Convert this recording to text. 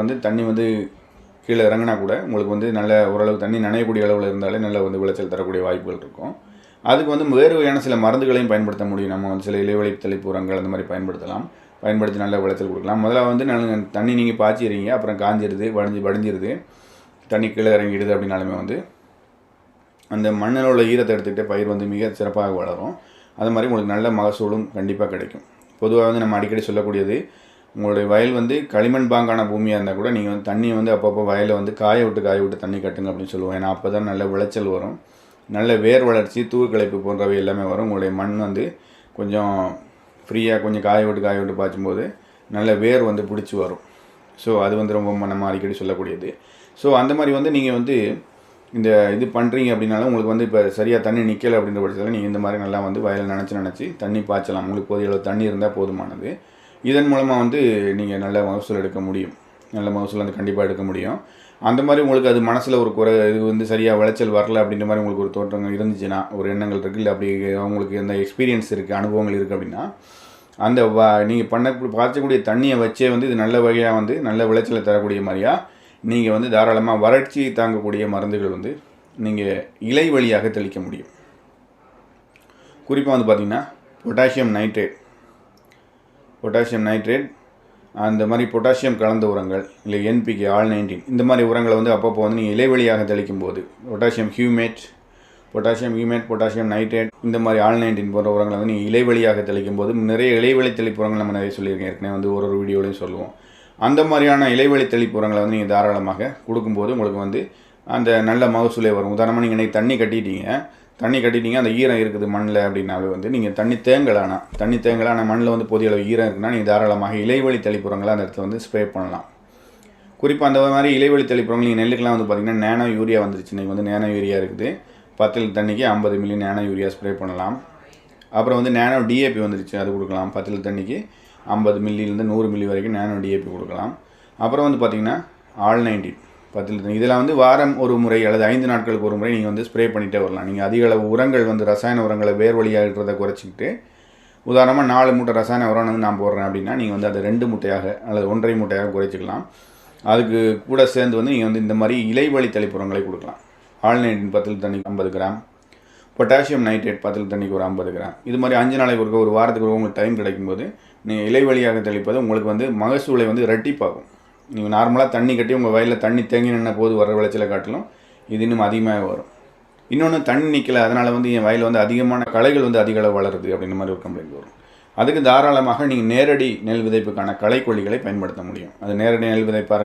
வந்து தண்ணி வந்து கீழே இறங்கினா கூட உங்களுக்கு வந்து நல்ல ஓரளவு தண்ணி நனையக்கூடிய அளவில் இருந்தாலே நல்ல வந்து விளைச்சல் தரக்கூடிய வாய்ப்புகள் இருக்கும். அதுக்கு வந்து வேறு வகையான சில மருந்துகளையும் பயன்படுத்த முடியும். நம்ம வந்து சில இலைவழி தெளிப்பு உரங்கள் அந்த மாதிரி பயன்படுத்தலாம். பயன்படுத்தி நல்ல விளைச்சல் கொடுக்கலாம். முதல்ல வந்து நல்ல தண்ணி நீங்கள் பாய்ச்சிடுறீங்க. அப்புறம் காஞ்சிருது வடிஞ்சு வடிஞ்சிருது. தண்ணி கீழே இறங்கிடுது அப்படின்னாலுமே வந்து அந்த மண்ணில் உள்ள ஈரத்தை எடுத்துக்கிட்டு பயிர் வந்து மிக சிறப்பாக வளரும். அது மாதிரி உங்களுக்கு நல்ல மகசூலும் கண்டிப்பாக கிடைக்கும். பொதுவாக வந்து நம்ம அடிக்கடி சொல்லக்கூடியது உங்களுடைய வயல் வந்து களிமண் பாங்கான பூமியாக இருந்தால் கூட நீங்கள் வந்து தண்ணியை வந்து அப்பப்போ வயலில் வந்து காய விட்டு காய விட்டு தண்ணி கட்டுங்க அப்படின்னு சொல்லுவோம். ஏன்னா அப்போ தான் நல்ல விளைச்சல் வரும். நல்ல வேர் வளர்ச்சி தூக்கிழைப்பு போன்றவை எல்லாமே வரும். உங்களுடைய மண் வந்து கொஞ்சம் ஃப்ரீயாக கொஞ்சம் காய விட்டு காய விட்டு பாய்ச்சும்போது நல்ல வேர் வந்து பிடிச்சி வரும். ஸோ அது வந்து ரொம்ப நம்ம அடிக்கடி சொல்லக்கூடியது. ஸோ அந்த மாதிரி வந்து நீங்கள் வந்து இந்த இது பண்ணுறீங்க அப்படின்னாலும் உங்களுக்கு வந்து இப்போ சரியாக தண்ணி நிற்கலை அப்படின்ற பட்சத்தில் நீங்கள் இந்த மாதிரி நல்லா வந்து வயலில் நினச்சி நினச்சி தண்ணி பாய்ச்சலாம். உங்களுக்கு போதிய அளவு தண்ணி இருந்தால் போதுமானது. இதன் மூலமாக வந்து நீங்கள் நல்ல மகசூல் எடுக்க முடியும். நல்ல மகசூல் வந்து கண்டிப்பாக எடுக்க முடியும். அந்த மாதிரி உங்களுக்கு அது மனசில் ஒரு குறை இது வந்து சரியாக விளைச்சல் வரல அப்படின்ற மாதிரி உங்களுக்கு ஒரு தோற்றங்கள் இருந்துச்சுன்னா ஒரு எண்ணங்கள் இருக்குது இல்லை அப்படி உங்களுக்கு எந்த எக்ஸ்பீரியன்ஸ் இருக்குது அனுபவங்கள் இருக்குது அப்படின்னா அந்த வ நீங்கள் பண்ண பாய்ச்சக்கூடிய தண்ணியை வச்சே வந்து இது நல்ல வகையாக வந்து நல்ல விளைச்சலை தரக்கூடிய மாதிரியாக நீங்கள் வந்து தாராளமாக வறட்சி தாங்கக்கூடிய மருந்துகள் வந்து நீங்கள் இலை வழியாக தெளிக்க முடியும். குறிப்பாக வந்து பார்த்திங்கன்னா பொட்டாசியம் நைட்ரேட். பொட்டாசியம் நைட்ரேட் அந்த மாதிரி பொட்டாசியம் கலந்த உரங்கள் இல்லை என்பிகே ஆல் நைன்டீன் இந்த மாதிரி உரங்களை வந்து அப்பப்போ வந்து நீங்கள் இலைவெளியாக தெளிக்கும் போது potassium humate potassium humate potassium nitrate இந்த மாதிரி ஆல் நைன்டீன் போன்ற உரங்களை வந்து நீங்கள் இலைவெளியாக தெளிக்கும் போது நிறைய இலைவெளி தெளிப்பு உரங்கள் நம்ம நிறைய சொல்லியிருக்கேன். ஏற்கனவே வந்து ஒரு ஒரு வீடியோலையும் சொல்லுவோம். அந்த மாதிரியான இலைவெளி தெளிப்பு உரங்களை வந்து நீங்கள் தாராளமாக கொடுக்கும்போது உங்களுக்கு வந்து அந்த நல்ல மகசூலே வரும். உதாரணமாக நீங்கள் இன்றைக்கி தண்ணி கட்டிட்டீங்க தண்ணி கட்டிட்டீங்க அந்த ஈரம் இருக்குது மண்ணில் அப்படின்னாவே வந்து நீங்கள் தண்ணி தேங்கலானா தண்ணி தேங்கலான மண்ணில் வந்து போதிய அளவு ஈரம் இருக்குன்னா நீங்கள் தாராளமாக இலைவழி தெளிப்புறங்களை அந்த இடத்துல வந்து ஸ்ப்ரே பண்ணலாம். குறிப்பாக அந்த மாதிரி இலைவழி தெளிப்புறங்கள் நீங்கள் நெல்லுக்கெலாம் வந்து பார்த்திங்கன்னா நேனோ யூரியா வந்துருச்சு. இன்றைக்கி வந்து நேனோ யூரியா இருக்குது. பத்து லிட்டர் தண்ணிக்கு ஐம்பது மில்லி நேனோ யூரியா ஸ்ப்ரே பண்ணலாம். அப்புறம் வந்து நேனோ டிஏபி வந்துருச்சு அது கொடுக்கலாம். பத்து லிட்டர் தண்ணிக்கு ஐம்பது மில்லிலேருந்து நூறு மில்லி வரைக்கும் நேனோ டிஏபி கொடுக்கலாம். அப்புறம் வந்து பார்த்திங்கன்னா ஆல் நைன்டீன். பத்தில் லிட்டர் இதெல்லாம் வந்து வாரம் ஒரு முறை அல்லது ஐந்து நாட்களுக்கு ஒரு முறை நீங்கள் வந்து ஸ்ப்ரே பண்ணிகிட்டே வரலாம். நீங்கள் அதிக அளவு உரங்கள் வந்து ரசாயன உரங்களை வேர் வழியாகிறத குறைச்சிக்கிட்டு உதாரணமாக நாலு மூட்டை ரசாயன உரம் வந்து நான் போடுறேன் அப்படின்னா நீங்கள் வந்து அதை ரெண்டு மூட்டையாக அல்லது ஒன்றரை மூட்டையாக குறைச்சிக்கலாம். அதுக்கு கூட சேர்ந்து வந்து நீங்கள் வந்து இந்த மாதிரி இலைவழி தெளிப்புறங்களை கொடுக்கலாம். ஆல்நைட்டின் பத்தில் தண்ணி ஐம்பது கிராம் பொட்டாசியம் நைட்ரேட் பத்தில் தண்ணிக்கு ஒரு ஐம்பது கிராம். இது மாதிரி அஞ்சு நாளைக்கு ஒருக்க ஒரு வாரத்துக்கு ஒரு உங்களுக்கு டைம் கிடைக்கும்போது நீங்கள் இலைவழியாக தெளிப்பது உங்களுக்கு வந்து மகசூலை வந்து ரெட்டிப்பாகும் நீங்கள் நார்மலாக தண்ணி கட்டி உங்கள் வயலில் தண்ணி தேங்கி நின்ன போது வர விளைச்சலை காட்டிலும் இது இன்னும் அதிகமாக வரும். இன்னொன்று தண்ணி நிற்கலை அதனால் வந்து என் வயலில் வந்து அதிகமான களைகள் வந்து அதிக அளவு வளருது அப்படின்ற மாதிரி ஒரு கம்ப்ளைண்ட் வரும். அதுக்கு தாராளமாக நீங்கள் நேரடி நெல் விதைப்புக்கான களைக்கொல்லிகளை பயன்படுத்த முடியும். அது நேரடி நெல் விதைப்பாக